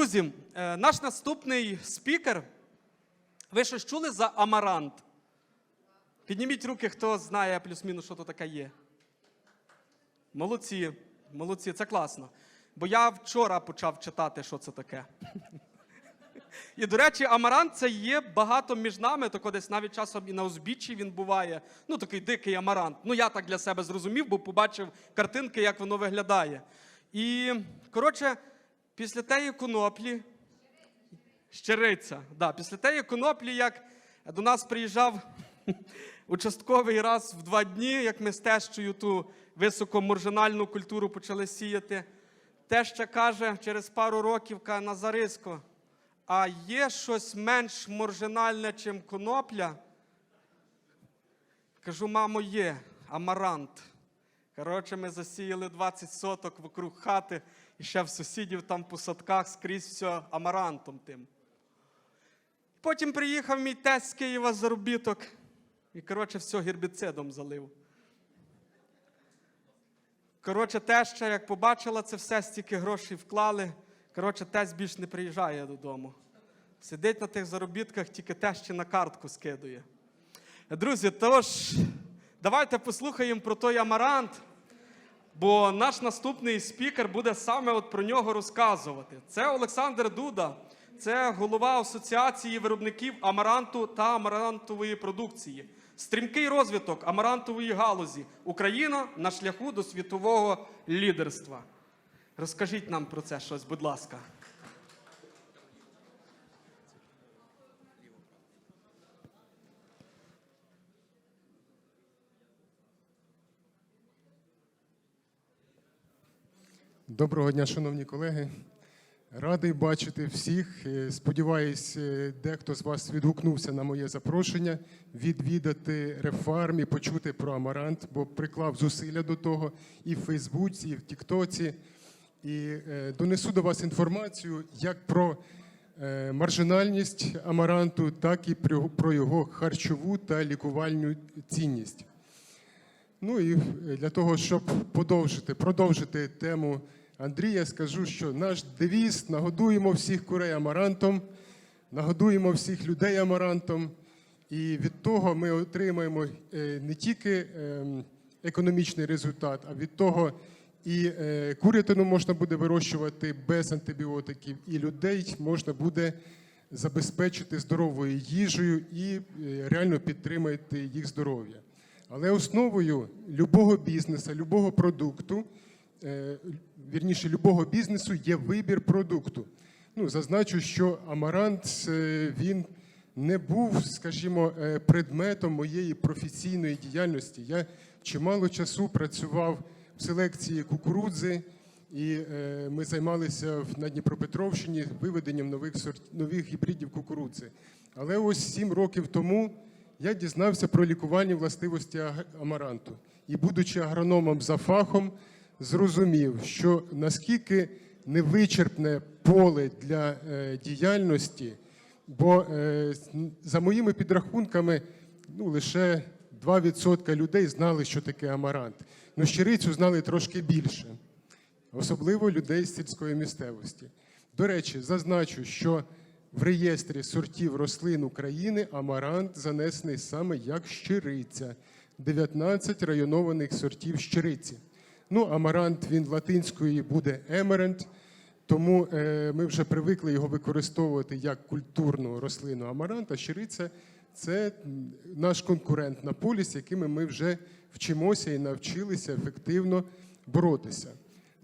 Друзі, е, наш наступний спікер. Ви щось чули за амарант? Підніміть руки, хто знає плюс-мінус, що то таке є. Молодці, молодці, це класно. Бо я вчора почав читати, що це таке. І, до речі, амарант це є багато між нами, то десь навіть часом і на узбіччі він буває. Ну, такий дикий амарант. Ну, я так для себе зрозумів, бо побачив картинки, як воно виглядає. І, коротше, після тієї коноплі, щириця, да, після тієї коноплі, як до нас приїжджав участковий раз в два дні, як ми з тещою ту високомаржинальну культуру почали сіяти. Теща каже через пару років каже, Назариско, а є щось менш маржинальне, чим конопля? Кажу, мамо, є амарант. Коротше, ми засіяли 20 соток вокруг хати, і ще в сусідів там по садках скрізь все амарантом тим. Потім приїхав мій тесть з Києва заробіток і, коротше, все гербіцидом залив. Коротше, теща, як побачила це все, стільки грошей вклали. Коротше, тесть більш не приїжджає додому. Сидить на тих заробітках, тільки тещі на картку скидує. Друзі, тож, давайте послухаємо про той амарант, бо наш наступний спікер буде саме от про нього розказувати. Це Олександр Дуда, це голова Асоціації виробників амаранту та амарантової продукції. Стрімкий розвиток амарантової галузі. Україна на шляху до світового лідерства. Розкажіть нам про це щось, будь ласка. Доброго дня, шановні колеги. Радий бачити всіх. Е, Сподіваюсь, е, дехто з вас відгукнувся на моє запрошення відвідати рефарм і почути про амарант, бо приклав зусилля до того і в Фейсбуці, і в Тіктоці. І е, донесу до вас інформацію як про маржинальність амаранту, так і про- його харчову та лікувальну цінність. Ну і для того, щоб подовжити, продовжити тему Андрія, скажу, що наш девіз нагодуємо всіх курей амарантом, нагодуємо всіх людей амарантом. І від того ми отримаємо е, не тільки ем, економічний результат, а від того і е, курятину можна буде вирощувати без антибіотиків, і людей можна буде забезпечити здоровою їжею і е, реально підтримати їх здоров'я. Але основою любого бізнесу, любого продукту, вірніше, любого бізнесу є вибір продукту. Ну, зазначу, що амарант е, він не був, скажімо, е, предметом моєї професійної діяльності. Я чимало часу працював в селекції кукурудзи, і е, ми займалися на Дніпропетровщині виведенням нових сорт, нових гібридів кукурудзи. Але ось сім років тому я дізнався про лікувальні властивості амаранту. І, будучи агрономом за фахом, зрозумів, що наскільки невичерпне поле для е, діяльності, бо е, за моїми підрахунками, ну лише 2% людей знали, що таке амарант. Ну, щирицю знали трошки більше особливо людей з сільської місцевості. До речі, зазначу, що в реєстрі сортів рослин України амарант занесений саме як щириця, 19 районованих сортів щириці. Ну, амарант він латинської буде емерент, тому е, ми вже привикли його використовувати як культурну рослину амарант, а щириця це наш конкурент на полі, з якими ми вже вчимося і навчилися ефективно боротися.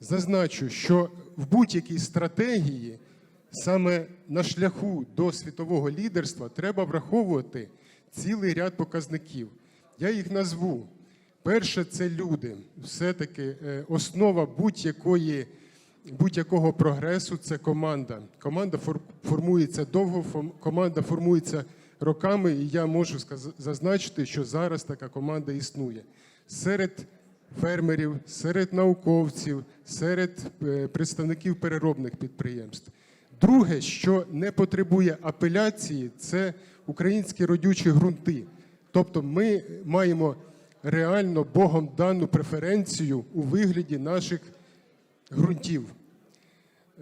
Зазначу, що в будь-якій стратегії саме на шляху до світового лідерства треба враховувати цілий ряд показників. Я їх назву. Перше це люди. Все-таки е, основа будь-якої будь-якого прогресу це команда. Команда фор- формується довго, команда формується роками, і я можу зазначити, що зараз така команда існує. Серед фермерів, серед науковців, серед е, представників переробних підприємств. Друге, що не потребує апеляції, це українські родючі ґрунти. Тобто ми маємо реально Богом дану преференцію у вигляді наших ґрунтів.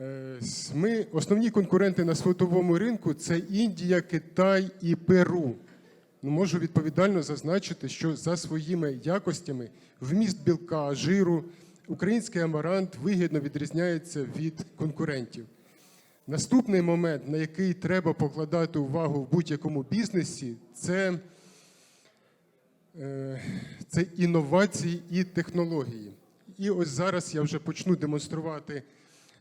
Е, Ми основні конкуренти на світовому ринку це Індія, Китай і Перу. Ну, можу відповідально зазначити, що за своїми якостями вміст білка, жиру, український амарант вигідно відрізняється від конкурентів. Наступний момент, на який треба покладати увагу в будь-якому бізнесі, це, це інновації і технології. І ось зараз я вже почну демонструвати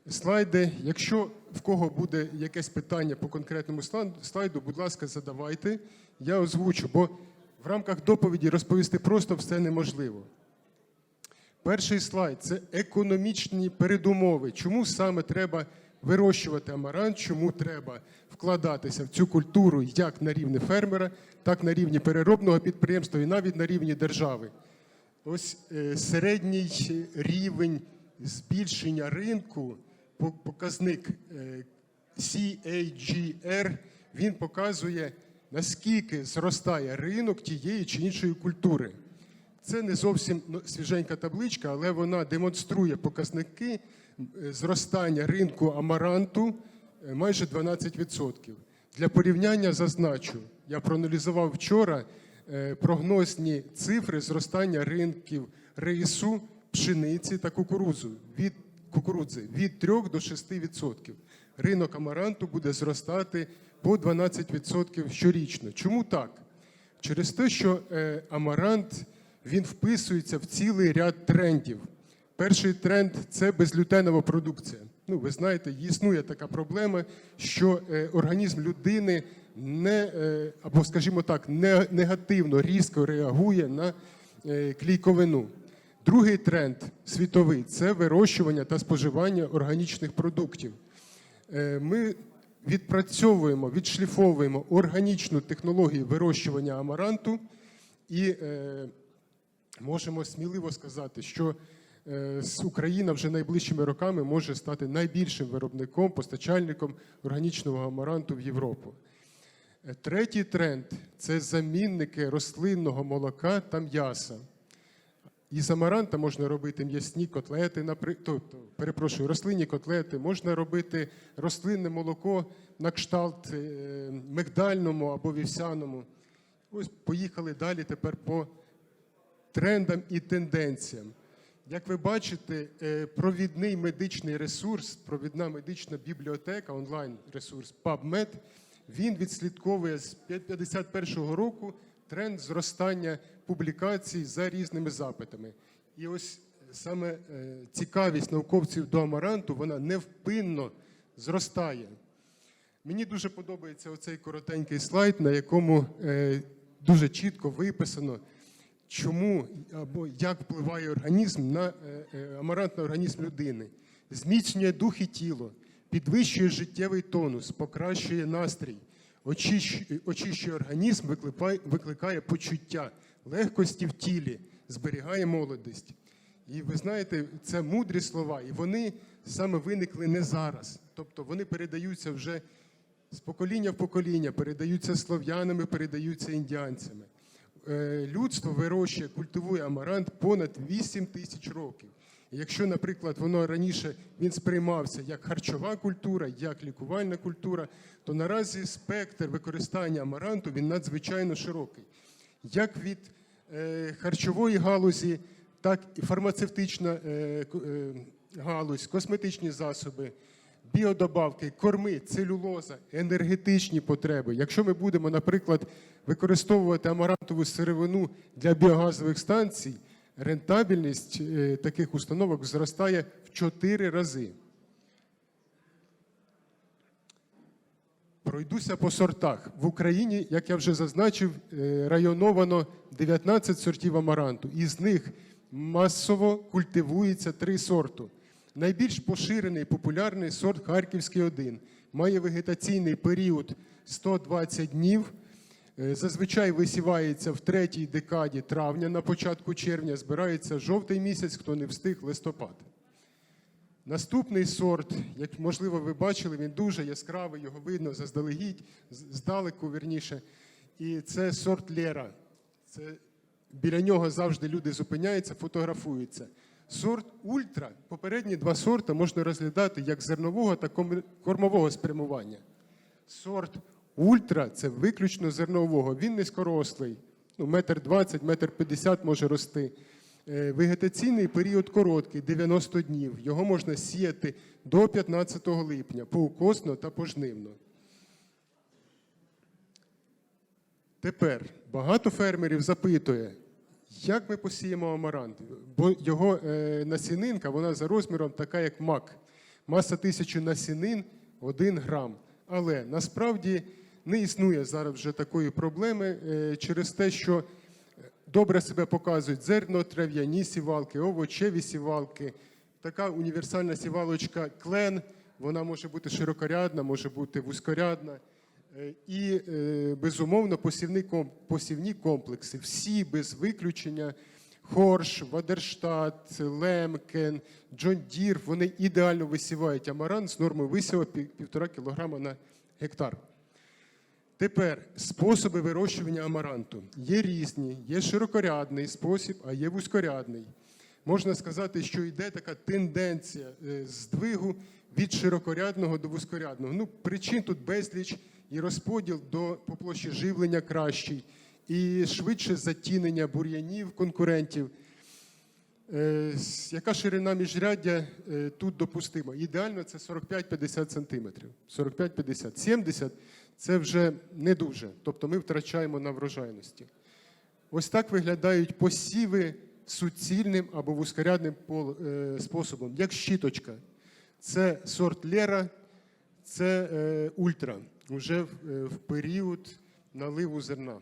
слайди. Якщо в кого буде якесь питання по конкретному слайду- слайду, будь ласка, задавайте. Я озвучу, бо в рамках доповіді розповісти просто все неможливо. Перший слайд це економічні передумови. Чому саме треба вирощувати амарант, чому треба вкладатися в цю культуру як на рівні фермера, так на рівні переробного підприємства і навіть на рівні держави. Ось е, середній рівень збільшення ринку, показник е, CAGR, він показує, наскільки зростає ринок тієї чи іншої культури. Це не зовсім ну, свіженька табличка, але вона демонструє показники е, зростання ринку амаранту майже 12%. Для порівняння зазначу, я проаналізував вчора е, прогнозні цифри зростання ринків рису, пшениці та кукурудзу від кукурудзи від 3 до 6%. Ринок амаранту буде зростати по 12% щорічно. Чому так? Через те, що е, амарант він вписується в цілий ряд трендів. Перший тренд це безглютенова продукція. Ну, ви знаєте, існує така проблема, що е, організм людини не е, або, скажімо так, не, негативно різко реагує на е, клійковину. Другий тренд світовий це вирощування та споживання органічних продуктів. Е, Ми відпрацьовуємо, відшліфовуємо органічну технологію вирощування амаранту і можемо сміливо сказати, що Україна вже найближчими роками може стати найбільшим виробником, постачальником органічного амаранту в Європу. Третій тренд це замінники рослинного молока та м'яса. Із амаранта можна робити м'ясні котлети, тобто, перепрошую, рослинні котлети, можна робити рослинне молоко на кшталт е, мигдальному або вівсяному. Ось поїхали далі тепер по трендам і тенденціям. Як ви бачите, е, провідний медичний ресурс, провідна медична бібліотека, онлайн-ресурс PubMed, він відслідковує з 51-го року тренд зростання публікацій за різними запитами. І ось саме е, цікавість науковців до амаранту, вона невпинно зростає. Мені дуже подобається оцей коротенький слайд, на якому е, дуже чітко виписано, чому або як впливає організм на е, е, амарант на організм людини. Зміцнює дух і тіло, підвищує життєвий тонус, покращує настрій, очищ- очищує організм, викликає, викликає почуття легкості в тілі, зберігає молодість. І ви знаєте, це мудрі слова, і вони саме виникли не зараз. Тобто вони передаються вже з покоління в покоління, передаються слов'янами, передаються індіанцями. Е, Людство вирощує, культивує амарант понад 8 тисяч років. Якщо, наприклад, воно раніше він сприймався як харчова культура, як лікувальна культура, то наразі спектр використання амаранту він надзвичайно широкий. Як від е, харчової галузі, так і фармацевтична е, е, галузь, косметичні засоби, біодобавки, корми, целюлоза, енергетичні потреби. Якщо ми будемо, наприклад, використовувати амарантову сировину для біогазових станцій, рентабельність е, таких установок зростає в 4 рази. Пройдуся по сортах. В Україні, як я вже зазначив, е, районовано 19 сортів амаранту. Із них масово культивується три сорту. Найбільш поширений популярний сорт Харківський 1. Має вегетаційний період 120 днів. Е, Зазвичай висівається в третій декаді травня, на початку червня, збирається жовтий місяць, хто не встиг листопад. Наступний сорт, як можливо ви бачили, він дуже яскравий, його видно заздалегідь, здалеку вірніше. І це сорт Лера. Це, біля нього завжди люди зупиняються, фотографуються. Сорт ультра, попередні два сорти можна розглядати як зернового та кормового спрямування. Сорт ультра це виключно зернового. Він низькорослий, ну, метр двадцять, метр п'ятдесят може рости. Е, Вегетаційний період короткий, 90 днів. Його можна сіяти до 15 липня поукосно та пожнивно. Тепер багато фермерів запитує, як ми посіємо амарант? Бо його е, насінинка, вона за розміром така, як мак. Маса тисячі насінин 1 грам. Але насправді не існує зараз вже такої проблеми е, через те, що добре себе показують зерно-трав'яні сівалки, овочеві сівалки. Така універсальна сівалочка клен, вона може бути широкорядна, може бути вузькорядна. Е, І, е, безумовно, посівні, комплекси. Всі без виключення. Хорш, Вадерштат, Лемкен, Джон Дір, вони ідеально висівають амаран з нормою висіву пів- півтора кілограма на гектар. Тепер способи вирощування амаранту є різні, є широкорядний спосіб, а є вузькорядний. Можна сказати, що йде така тенденція е, здвигу від широкорядного до вузькорядного. Ну, причин тут безліч і розподіл до по площі живлення кращий, і швидше затінення бур'янів конкурентів. Е, Яка ширина міжряддя е, тут допустима? Ідеально це 45-50 сантиметрів. 45-50. 70 це вже не дуже. Тобто ми втрачаємо на врожайності. Ось так виглядають посіви суцільним або вузькорядним пол- е, способом, як щіточка. Це сорт Лера, це е, ультра, вже е, в період наливу зерна.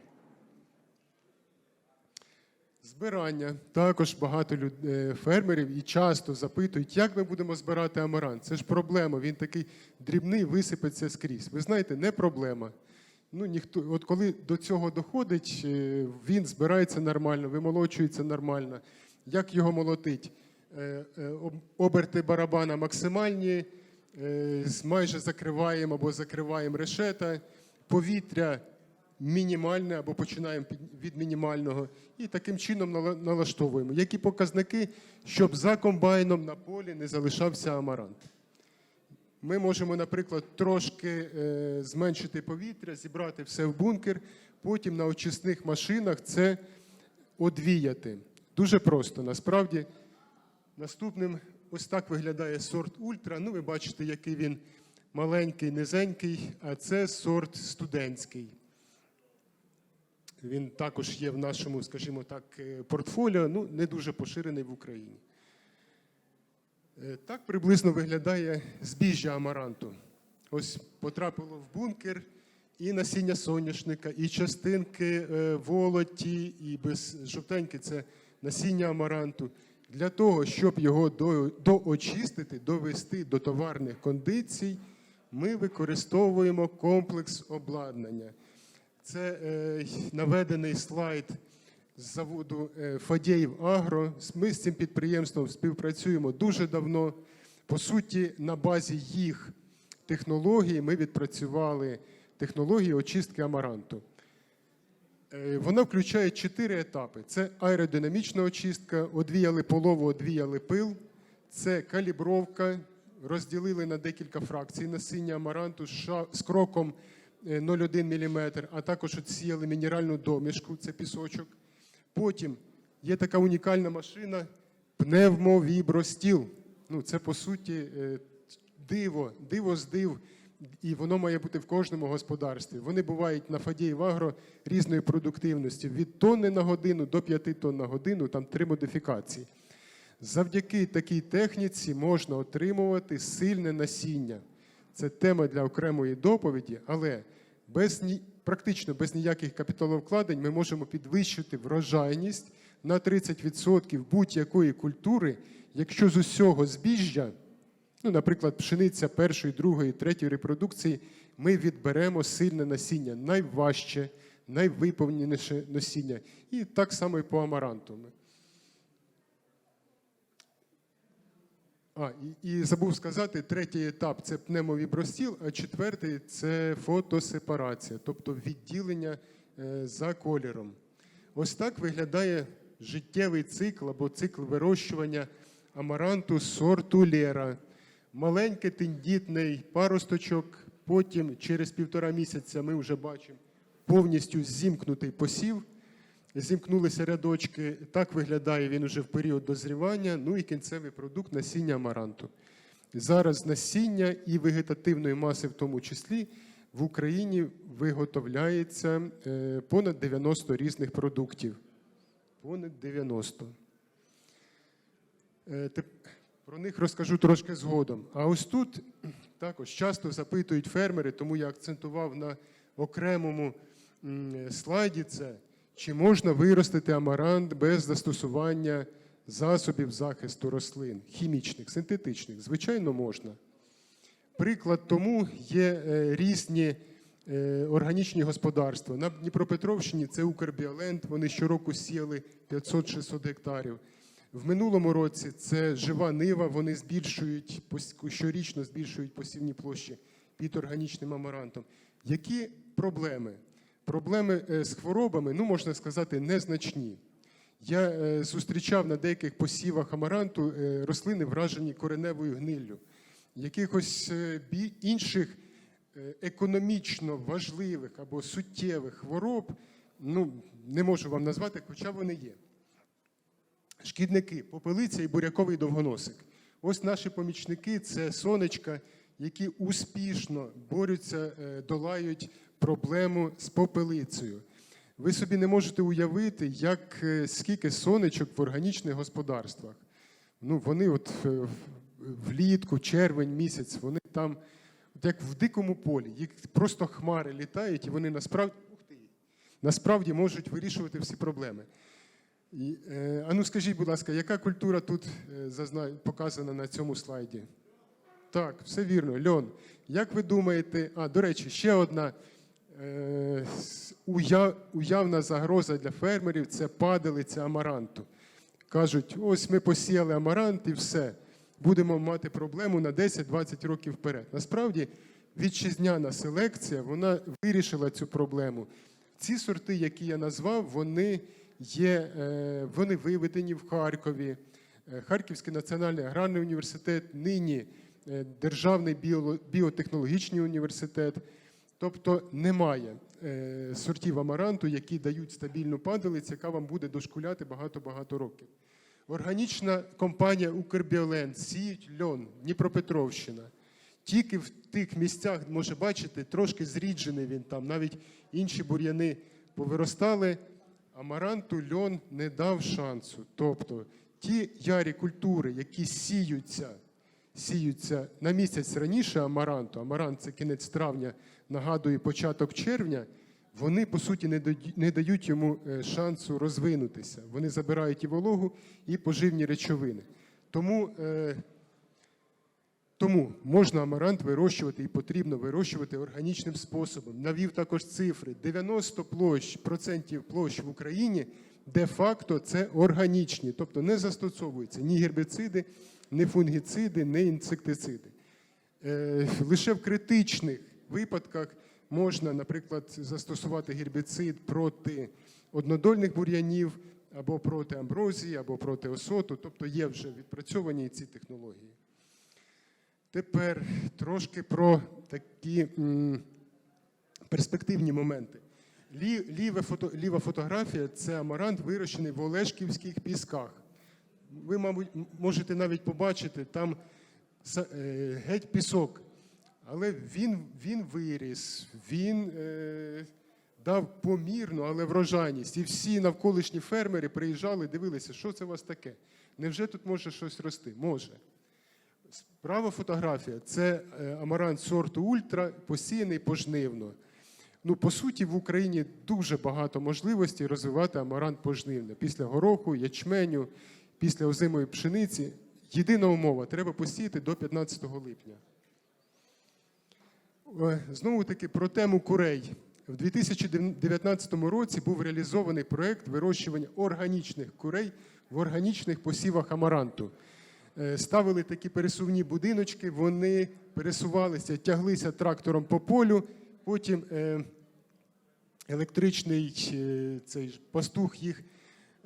Збирання. Також багато люд- е, фермерів і часто запитують, як ми будемо збирати амарант. Це ж проблема. Він такий дрібний, висипеться скрізь. Ви знаєте, не проблема. Ну, ніхто, от коли до цього доходить, е, він збирається нормально, вимолочується нормально. Як його молотить? Е, об- Оберти барабана максимальні, майже закриваємо або закриваємо решета, повітря мінімальне або починаємо від мінімального і таким чином нала- налаштовуємо. Які показники, щоб за комбайном на полі не залишався амарант? Ми можемо, наприклад, трошки е, зменшити повітря, зібрати все в бункер, потім на очисних машинах це одвіяти. Дуже просто. Насправді, наступним ось так виглядає сорт ультра. Ну, ви бачите, який він маленький, низенький, а це сорт студентський. Він також є в нашому, скажімо так, е, портфоліо, ну не дуже поширений в Україні. Е, Так приблизно виглядає збіжжя амаранту. Ось потрапило в бункер і насіння соняшника, і частинки е, волоті, і без жовтеньки це насіння амаранту. Для того, щоб його доочистити, довести до товарних кондицій, ми використовуємо комплекс обладнання. Це е, наведений слайд з заводу е, Фадєїв Агро. Ми з цим підприємством співпрацюємо дуже давно. По суті, на базі їх технологій ми відпрацювали технології очистки амаранту. Е, Вона включає чотири етапи: це аеродинамічна очистка, одвіяли полову, одвіяли пил, це калібровка, розділили на декілька фракцій насіння амаранту з кроком 0,1 мм, а також відсіяли мінеральну домішку, це пісочок. Потім є така унікальна машина пневмовібростіл. Ну, це по суті е, диво, диво з див, і воно має бути в кожному господарстві. Вони бувають на Фадєїв Агро різної продуктивності від тонни на годину до 5 тонн на годину, там три модифікації. Завдяки такій техніці можна отримувати сильне насіння. Це тема для окремої доповіді, але без практично без ніяких капіталовкладень ми можемо підвищити врожайність на 30% будь-якої культури, якщо з усього збіжжя, ну, наприклад, пшениця першої, другої, третьої репродукції, ми відберемо сильне насіння, найважче, найвиповненіше насіння. І так само і по амаранту. А, і, і забув сказати, третій етап це пневмовібростіл, а четвертий це фотосепарація, тобто відділення е, за кольором. Ось так виглядає життєвий цикл або цикл вирощування амаранту сорту Лера. Маленький тендітний паросточок. Потім через півтора місяця ми вже бачимо повністю зімкнутий посів. Зімкнулися рядочки. Так виглядає він уже в період дозрівання. Ну і кінцевий продукт насіння амаранту. Зараз насіння і вегетативної маси, в тому числі, в Україні виготовляється е, понад 90 різних продуктів. Понад 90. Е, Про них розкажу трошки згодом. А ось тут також часто запитують фермери, тому я акцентував на окремому слайді це, чи можна виростити амарант без застосування засобів захисту рослин, хімічних, синтетичних. Звичайно, можна. Приклад тому є е, різні е, органічні господарства. На Дніпропетровщині це Укрбіолент, вони щороку сіяли 500-600 гектарів. В минулому році це жива нива, вони збільшують щорічно збільшують посівні площі під органічним амарантом. Які проблеми? Проблеми е, з хворобами, ну можна сказати, незначні. Я е, зустрічав на деяких посівах амаранту е, рослини, вражені кореневою гниллю. Якихось інших економічно важливих або суттєвих хвороб, ну, не можу вам назвати, хоча вони є. Шкідники, попелиця і буряковий довгоносик. Ось наші помічники це сонечка, які успішно борються, долають проблему з попелицею. Ви собі не можете уявити, як е, скільки сонечок в органічних господарствах. Ну, вони от е, влітку, червень місяць, вони там, от як в дикому полі, їх просто хмари літають, і вони насправді, ух ти, насправді можуть вирішувати всі проблеми. І, е, а ну скажіть, будь ласка, яка культура тут е, зазна... показана на цьому слайді? Так, все вірно, льон. Як ви думаєте, а до речі, ще одна. Уявна загроза для фермерів це падалиця амаранту. Кажуть, ось ми посіяли амарант і все. Будемо мати проблему на 10-20 років вперед. Насправді, вітчизняна селекція вона вирішила цю проблему. Ці сорти, які я назвав, вони є, е, вони виведені в Харкові. Е, Харківський національний аграрний університет, нині е, Державний біотехнологічний університет. Тобто немає е, сортів амаранту, які дають стабільну падалицю, яка вам буде дошкуляти багато-багато років. Органічна компанія Укрбіолен сіють льон, Дніпропетровщина. Тільки в тих місцях, може бачити, трошки зріджений він там, навіть інші бур'яни повиростали. Амаранту льон не дав шансу. Тобто ті ярі культури, які сіються, сіються на місяць раніше амаранту, амарант це кінець травня, нагадує початок червня, вони по суті не дають- йому е, шансу розвинутися. Вони забирають і вологу, і поживні речовини. Тому е, тому можна амарант вирощувати і потрібно вирощувати органічним способом. Навів також цифри: 90 площ, процентів площ в Україні де-факто це органічні, тобто не застосовуються ні гербіциди, ні фунгіциди, ні інсектициди. Е, Лише в критичних випадках можна, наприклад, застосувати гербіцид проти однодольних бур'янів або проти амброзії, або проти осоту, тобто є вже відпрацьовані ці технології. Тепер трошки про такі м, перспективні моменти. Лі, ліве фото, ліва фотографія це амарант, вирощений в Олешківських пісках. Ви, мабуть, можете навіть побачити, там е, геть пісок. Але він, він виріс, він е, дав помірну, але врожайність. І всі навколишні фермери приїжджали, дивилися, що це у вас таке. Невже тут може щось рости? Може. Права фотографія це е, амарант сорту ультра, посіяний пожнивно. Ну, по суті, в Україні дуже багато можливостей розвивати амарант пожнивно. Після гороху, ячменю, після озимої пшениці. Єдина умова треба посіяти до 15 липня. Е, Знову таки про тему курей. В 2019 році був реалізований проект вирощування органічних курей в органічних посівах амаранту. Е, Ставили такі пересувні будиночки, вони пересувалися, тяглися трактором по полю, потім е, електричний цей пастух їх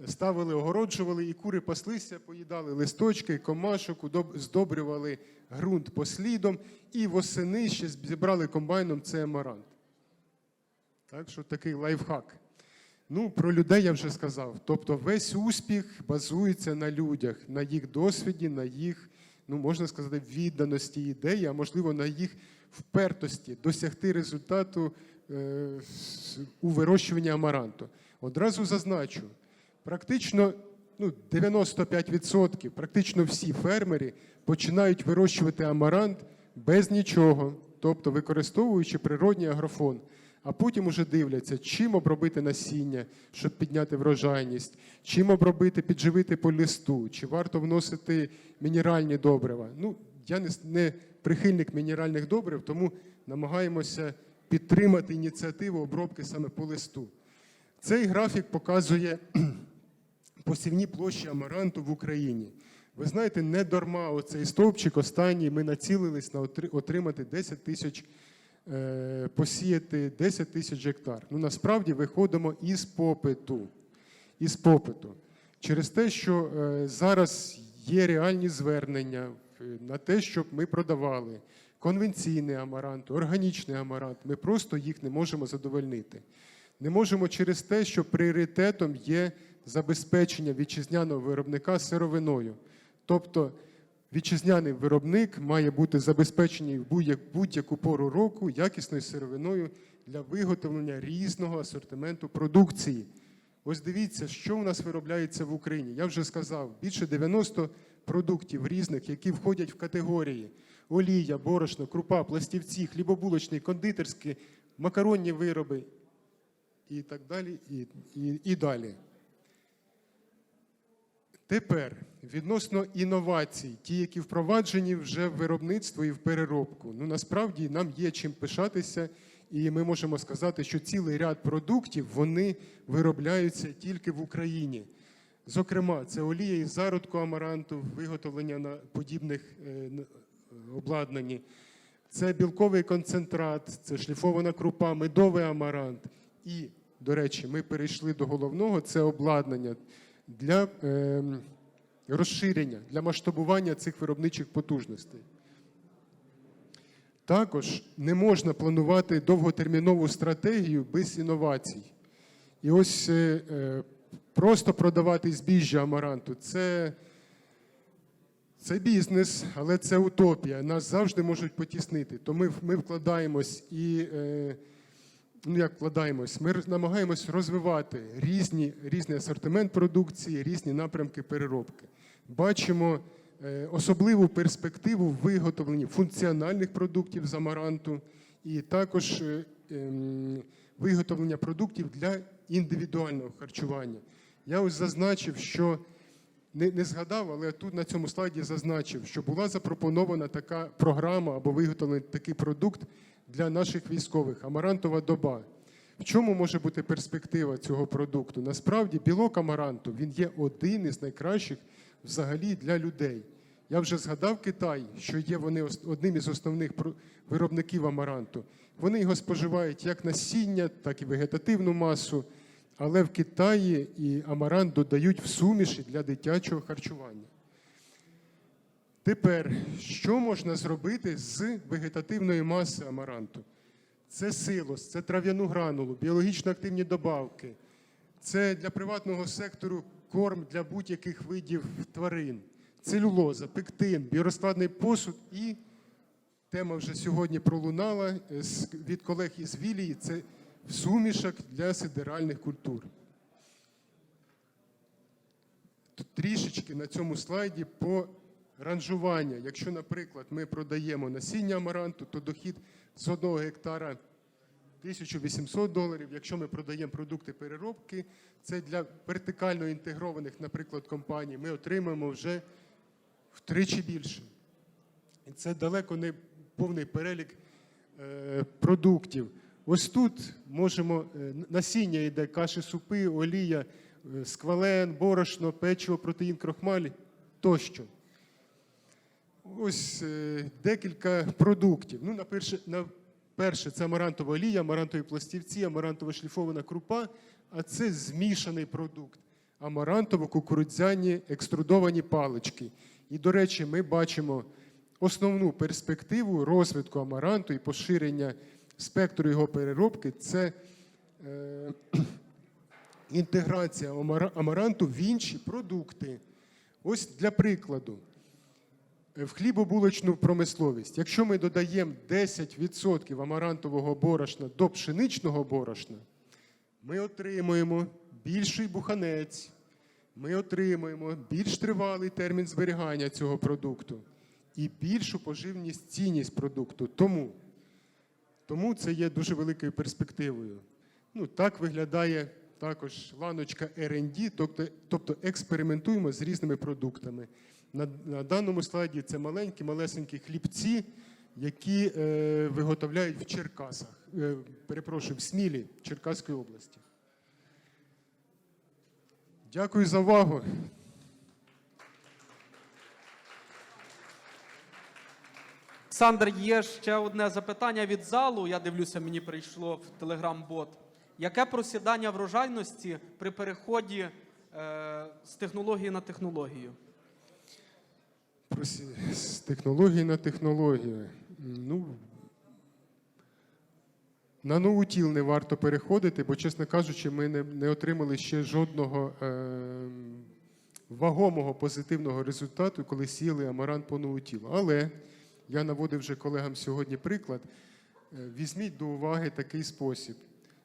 ставили, огороджували, і кури паслися, поїдали листочки, комашок, здобрювали ґрунт послідом, і восени ще зібрали комбайном цей амарант. Так що такий лайфхак. Ну, про людей я вже сказав. Тобто весь успіх базується на людях, на їх досвіді, на їх, ну можна сказати, відданості ідеї, а можливо на їх впертості досягти результату е, у вирощуванні амаранту. Одразу зазначу, практично ну, 95%, практично всі фермери починають вирощувати амарант без нічого, тобто використовуючи природній агрофон. А потім уже дивляться, чим обробити насіння, щоб підняти врожайність, чим обробити, підживити по листу, чи варто вносити мінеральні добрива. Ну, я не, прихильник мінеральних добрив, тому намагаємося підтримати ініціативу обробки саме по листу. Цей графік показує посівні площі амаранту в Україні. Ви знаєте, не дарма оцей стовпчик останній ми націлились на отримати 10 тисяч, е, посіяти 10 тисяч гектар. Ну насправді виходимо із попиту. Із попиту. Через те, що е, зараз є реальні звернення е, на те, щоб ми продавали конвенційний амарант, органічний амарант. Ми просто їх не можемо задовольнити. Не можемо через те, що пріоритетом є забезпечення вітчизняного виробника сировиною. Тобто вітчизняний виробник має бути забезпечений в будь-як- будь-яку пору року якісною сировиною для виготовлення різного асортименту продукції. Ось дивіться, що у нас виробляється в Україні. Я вже сказав, більше 90 продуктів різних, які входять в категорії олія, борошно, крупа, пластівці, хлібобулочний, кондитерські, макаронні вироби і так далі. І, і, і далі. Тепер відносно інновацій, ті, які впроваджені вже в виробництво і в переробку. Ну насправді нам є чим пишатися, і ми можемо сказати, що цілий ряд продуктів вони виробляються тільки в Україні. Зокрема, це олія із зародку амаранту, виготовлення на подібних е, обладнанні. Це білковий концентрат, це шліфована крупа, медовий амарант. І, до речі, ми перейшли до головного це обладнання для ем, розширення, для масштабування цих виробничих потужностей. Також не можна планувати довготермінову стратегію без інновацій. І ось е, е, просто продавати збіжжя амаранту це, це бізнес, але це утопія. Нас завжди можуть потіснити. То ми, ми вкладаємось і е, ну як вкладаємось, ми намагаємось розвивати різні, різний асортимент продукції, різні напрямки переробки. Бачимо е, особливу перспективу в виготовленні функціональних продуктів з амаранту і також е, ем, виготовлення продуктів для індивідуального харчування. Я ось зазначив, що не, не згадав, але тут на цьому слайді зазначив, що була запропонована така програма або виготовлений такий продукт для наших військових амарантова доба. В чому може бути перспектива цього продукту? Насправді, білок амаранту він є один із найкращих взагалі для людей. Я вже згадав Китай, що є вони одним із основних виробників амаранту. Вони його споживають як насіння, так і вегетативну масу. Але в Китаї і амарант додають в суміші для дитячого харчування. Тепер, що можна зробити з вегетативної маси амаранту? Це силос, це трав'яну гранулу, біологічно активні добавки, це для приватного сектору корм для будь-яких видів тварин, целюлоза, пектин, біорозкладний посуд і тема вже сьогодні пролунала від колег із Вілії. Це сумішок для сидеральних культур. Тут трішечки на цьому слайді по ранжування. Якщо, наприклад, ми продаємо насіння амаранту, то дохід з одного гектара 1800 доларів. Якщо ми продаємо продукти переробки, це для вертикально інтегрованих, наприклад, компаній, ми отримаємо вже втричі більше. І це далеко не повний перелік е, продуктів. Ось тут можемо е, насіння йде каші, супи, олія, е, сквален, борошно, печиво, протеїн, крохмаль тощо. Ось е, декілька продуктів. Ну, на перше, на перше, це амарантова олія, амарантові пластівці, амарантова шліфована крупа, а це змішаний продукт. амарантово-кукурудзяні екструдовані палички. І, до речі, ми бачимо основну перспективу розвитку амаранту і поширення спектру його переробки це е, інтеграція амара- амаранту в інші продукти. Ось для прикладу, в хлібобулочну промисловість, якщо ми додаємо 10% амарантового борошна до пшеничного борошна, ми отримуємо більший буханець, ми отримуємо більш тривалий термін зберігання цього продукту і більшу поживність цінність продукту. Тому, тому це є дуже великою перспективою. Ну, так виглядає також ланочка R&D, тобто, тобто експериментуємо з різними продуктами. На, на даному слайді це маленькі, малесенькі хлібці, які е, виготовляють в Черкасах, е, перепрошую, в Смілі Черкаської області. Дякую за увагу. Сандр, є ще одне запитання від залу. Я дивлюся, мені прийшло в телеграм-бот. Яке просідання врожайності при переході е, з технології на технологію? З технології на технологію. Ну, на нову тіл не варто переходити, бо, чесно кажучи, ми не, не отримали ще жодного е, вагомого позитивного результату, коли сіяли амарант по нову тілу. Але я наводив вже колегам сьогодні приклад. Е, Візьміть до уваги такий спосіб.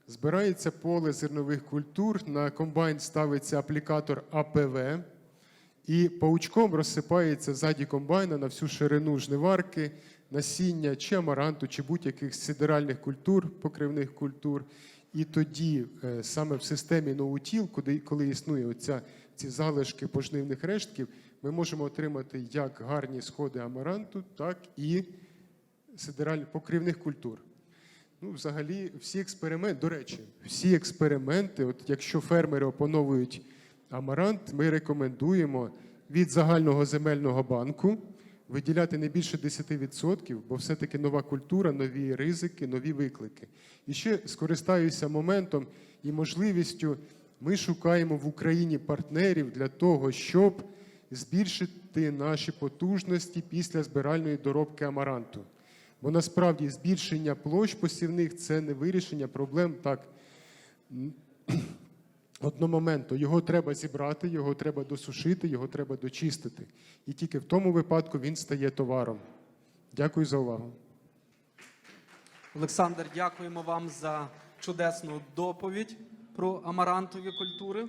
Збирається поле зернових культур, на комбайн ставиться аплікатор АПВ, і паучком розсипається ззаді комбайна на всю ширину жниварки, насіння чи амаранту, чи будь-яких сидеральних культур, покривних культур. І тоді е, саме в системі ноутіл, коли, коли існує оця, ці залишки пожнивних рештків, ми можемо отримати як гарні сходи амаранту, так і сидераль... покривних культур. Ну, взагалі, всі експерименти, до речі, всі експерименти, от якщо фермери опановують амарант, ми рекомендуємо від загального земельного банку виділяти не більше 10%, бо все-таки нова культура, нові ризики, нові виклики. І ще скористаюся моментом і можливістю. Ми шукаємо в Україні партнерів для того, щоб збільшити наші потужності після збиральної доробки амаранту. Бо насправді збільшення площ посівних це не вирішення проблем так одномоментно. Його треба зібрати, його треба досушити, його треба дочистити. І тільки в тому випадку він стає товаром. Дякую за увагу. Олександр, дякуємо вам за чудесну доповідь про амарантові культури.